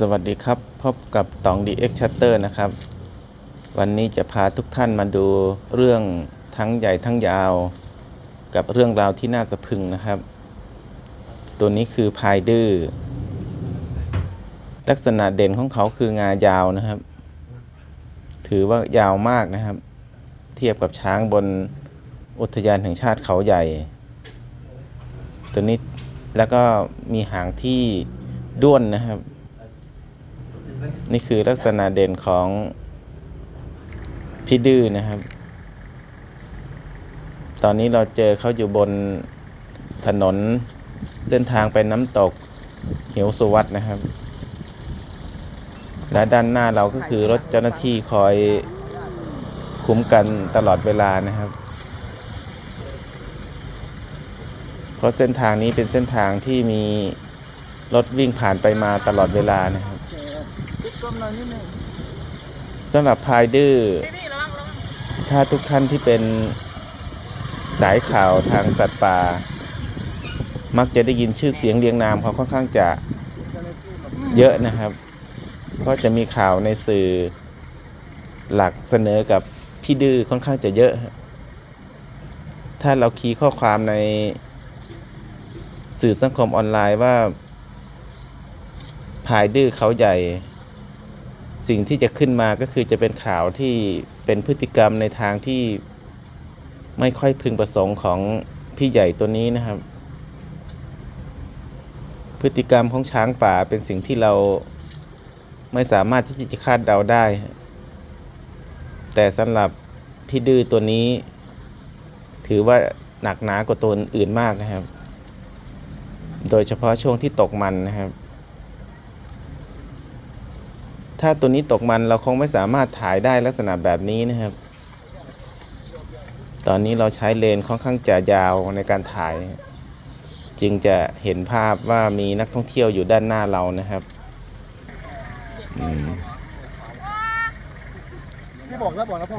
สวัสดีครับ พบกับตอง DX Shutter นะครับ วันนี้จะพาทุกท่านมาดูเรื่องทั้งใหญ่ทั้งยาว กับเรื่องราวที่น่าสะพึงนะครับ ตัวนี้คือพายดื้อลักษณะเด่นของเขาคืองายาวนะครับ ถือว่ายาวมากนะครับ เทียบกับช้างบนอุทยานแห่งชาติเขาใหญ่ ตัวนี้แล้วก็มีหางที่ด้วนนะครับ นี่คือลักษณะเด่นของพี่ดื้อนะครับ ตอนนี้เราเจอเขาอยู่บนถนนเส้นทางไปน้ำตกเหวสุวัตนะครับ และด้านหน้าเราก็คือรถเจ้าหน้าที่คอยคุ้มกันตลอดเวลานะครับ เพราะเส้นทางนี้เป็นเส้นทางที่มีรถวิ่งผ่านไปมาตลอดเวลานะครับ สำหรับพายดื้อถ้าทุกท่านที่เป็นสายข่าวทางสัตว์ป่า มักจะได้ยินชื่อเสียงเรียงนามเขาค่อนข้างจะเยอะนะครับเพราะจะมีข่าวในสื่อหลักเสนอกับพี่ดื้อค่อนข้างจะเยอะฮะถ้าเราคีย์ข้อความในสื่อสังคมออนไลน์ว่าพายดื้อเขาใหญ่ สิ่งที่จะขึ้นมาก็คือจะเป็นข่าวที่เป็นพฤติกรรมในทางที่ไม่ค่อยพึงประสงค์ของพี่ใหญ่ตัวนี้นะครับ พฤติกรรมของช้างป่าเป็นสิ่งที่เราไม่สามารถที่จะคาดเดาได้ แต่สำหรับพี่ดื้อตัวนี้ ถือว่าหนักหนากว่าตัวอื่นมากนะครับ โดยเฉพาะช่วงที่ตกมันนะครับ ถ้าตัวนี้ตกมันเราคงไม่สามารถถ่ายได้ลักษณะแบบนี้นะครับ ตอนนี้เราใช้เลนส์ค่อนข้างจะยาวในการถ่าย จึงจะเห็นภาพว่ามีนักท่องเที่ยวอยู่ด้านหน้าเรานะครับ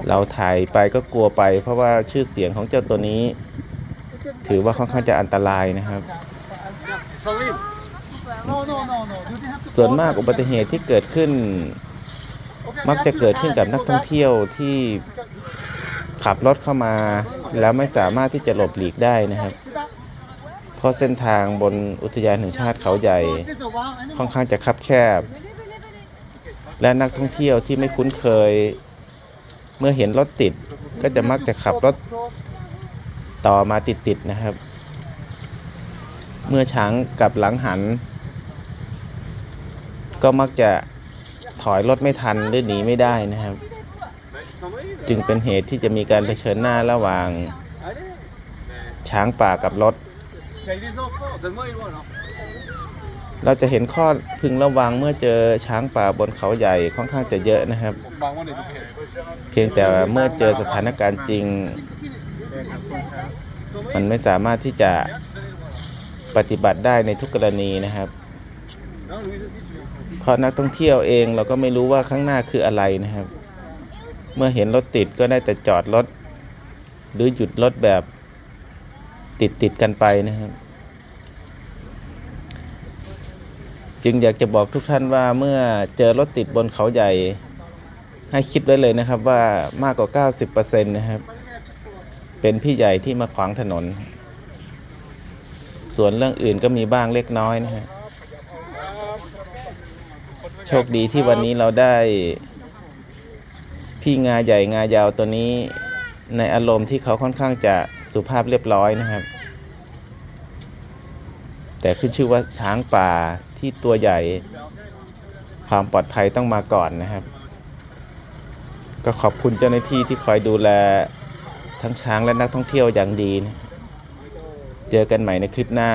เราถ่ายไปก็กลัวไป เพราะว่าชื่อเสียงของเจ้าตัวนี้ ถือว่าค่อนข้างจะอันตรายนะครับ โนโนโนโน you didn't have to ส่วนมากอุบัติเหตุที่เกิดขึ้นมักจะเกิดขึ้นกับนักท่องเที่ยวที่ขับรถเข้ามา แล้วไม่สามารถที่จะหลบหลีกได้นะครับเพราะเส้นทางบนอุทยานแห่งชาติเขาใหญ่ค่อนข้างจะคับแคบ และนักท่องเที่ยวที่ไม่คุ้นเคย เมื่อเห็นรถติดก็จะมักจะขับรถต่อมาติดๆนะครับ เมื่อช้างกลับหลังหัน ก็มักจะถอยรถไม่ทันหรือหนีไม่ได้นะครับ จึงเป็นเหตุที่จะมีการเผชิญหน้าระหว่าง ช้างป่ากับรถ เราจะเห็นข้อพึงระวังเมื่อเจอช้างป่าบนเขาใหญ่ค่อนข้างจะเยอะนะครับ เพียงแต่เมื่อเจอสถานการณ์จริง มันไม่สามารถที่จะปฏิบัติได้ในทุกกรณีนะครับ เพราะนักท่องเที่ยวเองเราก็ไม่รู้ว่าข้างหน้าคืออะไรนะครับ เมื่อเห็นรถติดก็ได้แต่จอดรถ หรือหยุดรถแบบติดติดกันไปนะครับ จึงอยากจะบอกทุกท่านว่าเมื่อเจอรถติดบนเขาใหญ่ ให้คิดไว้เลยนะครับว่ามากกว่า 90%นะครับ เป็นพี่ใหญ่ที่มาขวางถนน ส่วนเรื่องอื่นก็มีบ้างเล็กน้อยนะฮะ โชคดีที่วันนี้เราได้ พี่งาใหญ่งายาวตัวนี้ ในอารมณ์ที่เขาค่อนข้างจะสุภาพเรียบร้อยนะครับ แต่ขึ้นชื่อว่าช้างป่าที่ตัวใหญ่ ความปลอดภัยต้องมาก่อนนะครับ ก็ขอบคุณเจ้าหน้าที่ที่คอยดูแลทั้งช้างและนักท่องเที่ยวอย่างดีนะ เจอกันใหม่ในคลิปหน้า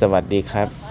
สวัสดีครับ